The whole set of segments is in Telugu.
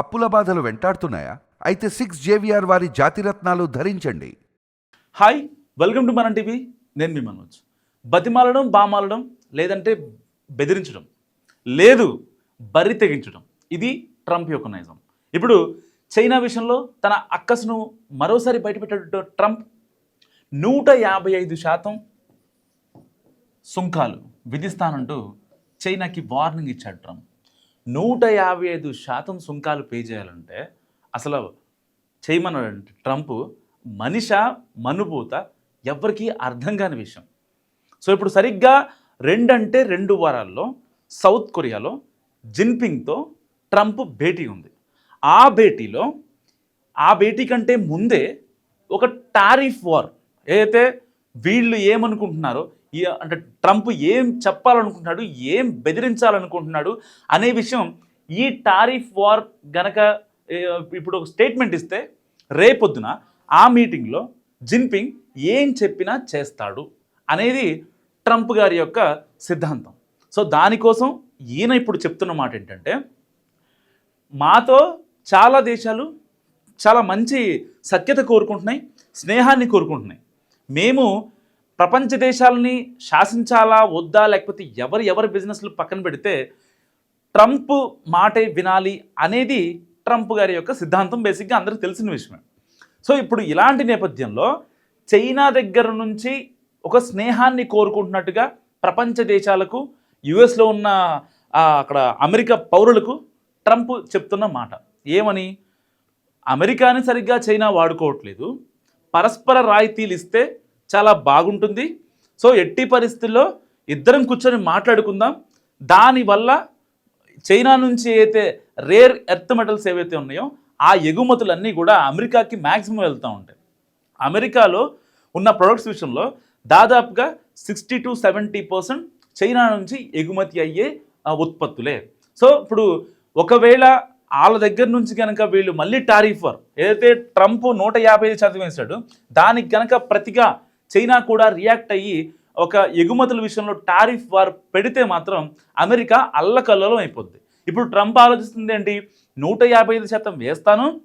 అప్పుల బాధలు వెంటాడుతున్నాయా? అయితే సిక్స్ జేవిఆర్ వారి జాతిరత్నాలు ధరించండి. Hi welcome to Manam TV నేను మీ మనోజ్. బతిమాలడం బామాలడం లేదంటే బెదిరించడం. లేదు బరి తెగించడం. ఇది ట్రంప్ యొక్క నైజం ఇప్పుడు చైనా విషయంలో తన అక్కసును మరోసారి బయటపెట్టాడు ట్రంప్ నూట యాభై ఐదు శాతం సుంకాలు విధిస్తానంటూ చైనాకి వార్నింగ్ ఇచ్చాడు ట్రంప్ నూట యాభై ఐదు శాతం సుంకాలు పే చేయాలంటే అసలు చేయమన్నాడు ట్రంప్ మనిష మనుభూత ఎవరికీ అర్థం కాని విషయం. సో ఇప్పుడు సరిగ్గా రెండంటే రెండు వారాల్లో సౌత్ కొరియాలో జిన్పింగ్తో ట్రంప్ భేటీ ఉంది. ఆ భేటీలో ఆ భేటీ కంటే ముందే ఒక టారిఫ్ వార్ ఏదైతే వీళ్ళు ఏమనుకుంటున్నారో ఈ అంటే ట్రంప్ ఏం చెప్పాలనుకుంటున్నాడు ఏం బెదిరించాలనుకుంటున్నాడు అనే విషయం ఈ టారిఫ్ వార్ గనక ఇప్పుడు ఒక స్టేట్మెంట్ ఇస్తే రేపొద్దున ఆ మీటింగ్లో జిన్పింగ్ ఏం చెప్పినా చేస్తాడు అనేది ట్రంప్ గారి యొక్క సిద్ధాంతం. సో దానికోసం ఈయన ఇప్పుడు చెప్తున్న మాట ఏంటంటే మాతో చాలా దేశాలు చాలా మంచి సఖ్యత కోరుకుంటున్నాయి స్నేహాన్ని కోరుకుంటున్నాయి. మేము ప్రపంచ దేశాలని శాసించాలా వద్దా లేకపోతే ఎవరు ఎవరి బిజినెస్లు పక్కన పెడితే ట్రంప్ మాటే వినాలి అనేది ట్రంప్ గారి యొక్క సిద్ధాంతం బేసిక్గా అందరికీ తెలిసిన విషయమే. సో ఇప్పుడు ఇలాంటి నేపథ్యంలో చైనా దగ్గర నుంచి ఒక స్నేహాన్ని కోరుకుంటున్నట్టుగా ప్రపంచ దేశాలకు యుఎస్లో ఉన్న అక్కడ అమెరికా పౌరులకు ట్రంప్ చెప్తున్న మాట. ఏమని? అమెరికాని సరిగ్గా చైనా వాడుకోవట్లేదు. పరస్పర రాయితీలు ఇస్తే చాలా బాగుంటుంది. సో ఎట్టి పరిస్థితుల్లో ఇద్దరం కూర్చొని మాట్లాడుకుందాం. దానివల్ల చైనా నుంచి అయితే రేర్ ఎర్త్ మెటల్స్ ఏవైతే ఉన్నాయో ఆ ఎగుమతులన్నీ కూడా అమెరికాకి మ్యాక్సిమం వెళ్తూ ఉంటాయి. అమెరికాలో ఉన్న ప్రొడక్ట్స్ విషయంలో దాదాపుగా sixty to seventy percent China నుంచి ఎగుమతి అయ్యే ఉత్పత్తులే. సో ఇప్పుడు ఒకవేళ వాళ్ళ దగ్గర నుంచి కనుక వీళ్ళు మళ్ళీ టారిఫ్ ఏదైతే ట్రంప్ నూట యాభై ఐదు శాతం దానికి కనుక ప్రతిగా చైనా కూడా రియాక్ట్ అయ్యి ఒక ఎగుమతుల విషయంలో టారిఫ్ వార్ పెడితే మాత్రం అమెరికా అల్లకల్లోలం అయిపోద్ది. ఇప్పుడు ట్రంప్ ఆలోచిస్తుంది ఏంటి? నూట యాభై ఐదు శాతం వేస్తాను.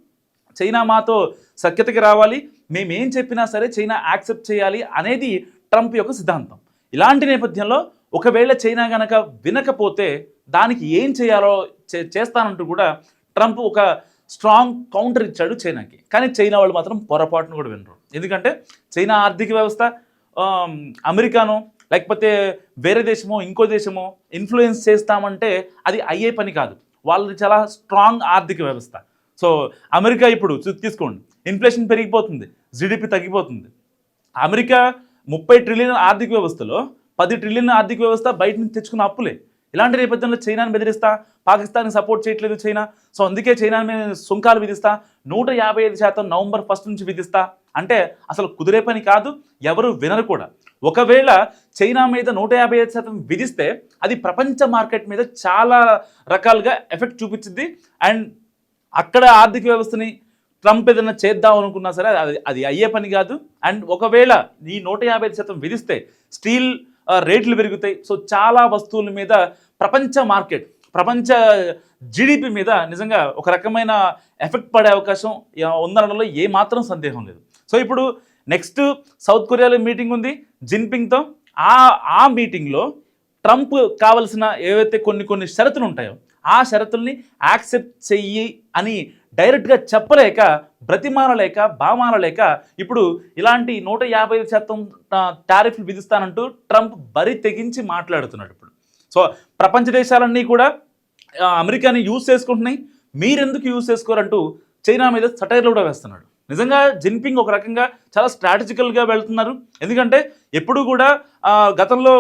చైనా మాతో సఖ్యతకి రావాలి. మేమేం చెప్పినా సరే చైనా యాక్సెప్ట్ చేయాలి అనేది ట్రంప్ యొక్క సిద్ధాంతం. ఇలాంటి నేపథ్యంలో ఒకవేళ చైనా గనక వినకపోతే దానికి ఏం చేయాలో చే- చేస్తానంటూ కూడా ట్రంప్ ఒక స్ట్రాంగ్ కౌంటర్ ఇచ్చాడు చైనాకి. కానీ చైనా వాళ్ళు మాత్రం పొరపాటును కూడా వినరు. ఎందుకంటే చైనా ఆర్థిక వ్యవస్థ అమెరికాను అమెరికానో లేకపోతే వేరే దేశమో ఇంకో దేశమో ఇన్ఫ్లుయెన్స్ చేస్తామంటే అది అయ్యే పని కాదు. వాళ్ళది చాలా స్ట్రాంగ్ ఆర్థిక వ్యవస్థ. సో అమెరికా ఇప్పుడు చూ- తీసుకోండి. ఇన్ఫ్లేషన్ పెరిగిపోతుంది. జీడిపి తగ్గిపోతుంది. అమెరికా ముప్పై ట్రిలియన్ ఆర్థిక వ్యవస్థలో పది ట్రిలియన్ ఆర్థిక వ్యవస్థ బయట నుంచి తెచ్చుకున్న అప్పులే. ఇలాంటి నేపథ్యంలో చైనాను బెదిరిస్తా పాకిస్తాన్కి సపోర్ట్ చేయట్లేదు చైనా. సో అందుకే చైనా మీద సుంకాలు విధిస్తా నూట యాభై ఐదు శాతం నవంబర్ ఫస్ట్ నుంచి విధిస్తా. అంటే అసలు కుదిరే పని కాదు ఎవరు వినరు కూడా. ఒకవేళ చైనా మీద నూట యాభై ఐదు శాతం విధిస్తే అది ప్రపంచ మార్కెట్ మీద చాలా రకాలుగా ఎఫెక్ట్ చూపించింది అండ్ అక్కడ ఆర్థిక వ్యవస్థని ట్రంప్ ఏదైనా చేద్దాం అనుకున్నా సరే అది అది అయ్యే పని కాదు. అండ్ ఒకవేళ ఈ నూట యాభై ఐదు శాతం విధిస్తే స్టీల్ రేట్లు పెరుగుతాయి. సో చాలా వస్తువుల మీద ప్రపంచ మార్కెట్ ప్రపంచ జీడిపి మీద నిజంగా ఒక రకమైన ఎఫెక్ట్ పడే అవకాశం ఉందనడంలో ఏ మాత్రం సందేహం లేదు. సో ఇప్పుడు నెక్స్ట్ సౌత్ కొరియాలో మీటింగ్ ఉంది. జిన్పింగ్తో ఆ ఆ మీటింగ్లో ట్రంప్ కావలసిన ఏవైతే కొన్ని కొన్ని షరతులు ఉంటాయో ఆ షరతుల్ని యాక్సెప్ట్ చెయ్యి అని డైరెక్ట్గా చెప్పలేక బ్రతిమాలలేక బామాలలేక ఇప్పుడు ఇలాంటి నూట యాభై ఐదు శాతం టారిఫ్లు విధిస్తానంటూ ట్రంప్ బరి తెగించి మాట్లాడుతున్నాడు ఇప్పుడు. సో ప్రపంచ దేశాలన్నీ కూడా అమెరికాని యూజ్ చేసుకుంటున్నాయి. మీరెందుకు యూజ్ చేసుకోరంటూ చైనా మీద సటైర్లు కూడా వేస్తున్నాడు. నిజంగా జిన్పింగ్ ఒక రకంగా చాలా స్ట్రాటజికల్గా వెళ్తున్నారు. ఎందుకంటే ఎప్పుడు కూడా గతంలో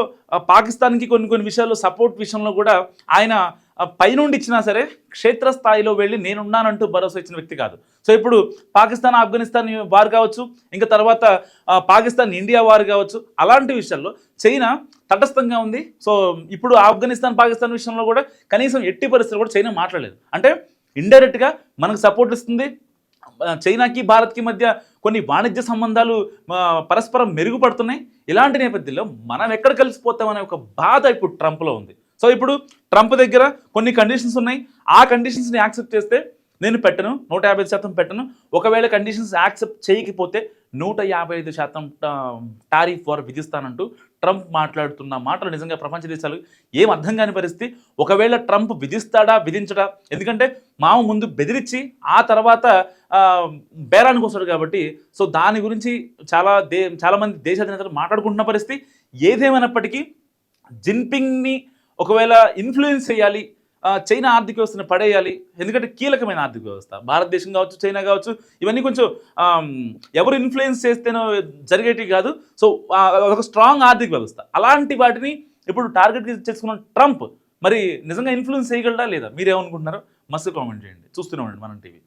పాకిస్తాన్కి కొన్ని కొన్ని విషయాల్లో సపోర్ట్ విషయంలో కూడా ఆయన పైనుండి ఇచ్చినా సరే క్షేత్రస్థాయిలో వెళ్ళి నేనున్నానంటూ భరోసా ఇచ్చిన వ్యక్తి కాదు. సో ఇప్పుడు పాకిస్తాన్ ఆఫ్ఘనిస్తాన్ వారు కావచ్చు ఇంకా తర్వాత పాకిస్తాన్ ఇండియా వారు కావచ్చు అలాంటి విషయాల్లో చైనా తటస్థంగా ఉంది. సో ఇప్పుడు ఆఫ్ఘనిస్తాన్ పాకిస్తాన్ విషయంలో కూడా కనీసం ఎట్టి పరిస్థితులు కూడా చైనా మాట్లాడలేదు. అంటే ఇండైరెక్ట్గా మనకు సపోర్ట్ ఇస్తుంది. చైనాకి భారత్కి మధ్య కొన్ని వాణిజ్య సంబంధాలు పరస్పరం మెరుగుపడుతున్నాయి. ఇలాంటి నేపథ్యంలో మనం ఎక్కడ కలిసిపోతామనే ఒక బాధ ఇప్పుడు ట్రంప్లో ఉంది. సో ఇప్పుడు ట్రంప్ దగ్గర కొన్ని కండిషన్స్ ఉన్నాయి. ఆ కండిషన్స్ని యాక్సెప్ట్ చేస్తే నేను పెట్టను నూట యాభై శాతం పెట్టను. ఒకవేళ కండిషన్స్ యాక్సెప్ట్ చేయకపోతే నూట యాభై ఐదు శాతం టారిఫ్ వారు విధిస్తానంటూ ట్రంప్ మాట్లాడుతున్న మాటలు నిజంగా ప్రపంచ దేశాలు ఏం అర్థం కాని పరిస్థితి. ఒకవేళ ట్రంప్ విధిస్తాడా విధించడా? ఎందుకంటే మామ ముందు బెదిరించి ఆ తర్వాత బేరానికి వస్తాడు కాబట్టి సో దాని గురించి చాలా దే చాలామంది దేశాధినేతలు మాట్లాడుకుంటున్న పరిస్థితి. ఏదేమైనప్పటికీ జిన్పింగ్ని ఒకవేళ ఇన్ఫ్లుయెన్స్ చేయాలి చైనా ఆర్థిక వ్యవస్థను పడేయాలి ఎందుకంటే కీలకమైన ఆర్థిక వ్యవస్థ. భారతదేశం కావచ్చు చైనా కావచ్చు ఇవన్నీ కొంచెం ఎవరు ఇన్ఫ్లుయెన్స్ చేస్తేనో జరిగేటివి కాదు. సో ఒక స్ట్రాంగ్ ఆర్థిక వ్యవస్థ. అలాంటి వాటిని ఇప్పుడు టార్గెట్ చేసుకున్న ట్రంప్ మరి నిజంగా ఇన్ఫ్లుయెన్స్ చేయగలడా లేదా? మీరేమనుకుంటున్నారో మస్తు కామెంట్ చేయండి. చూస్తూనే ఉండండి మనం టీవీ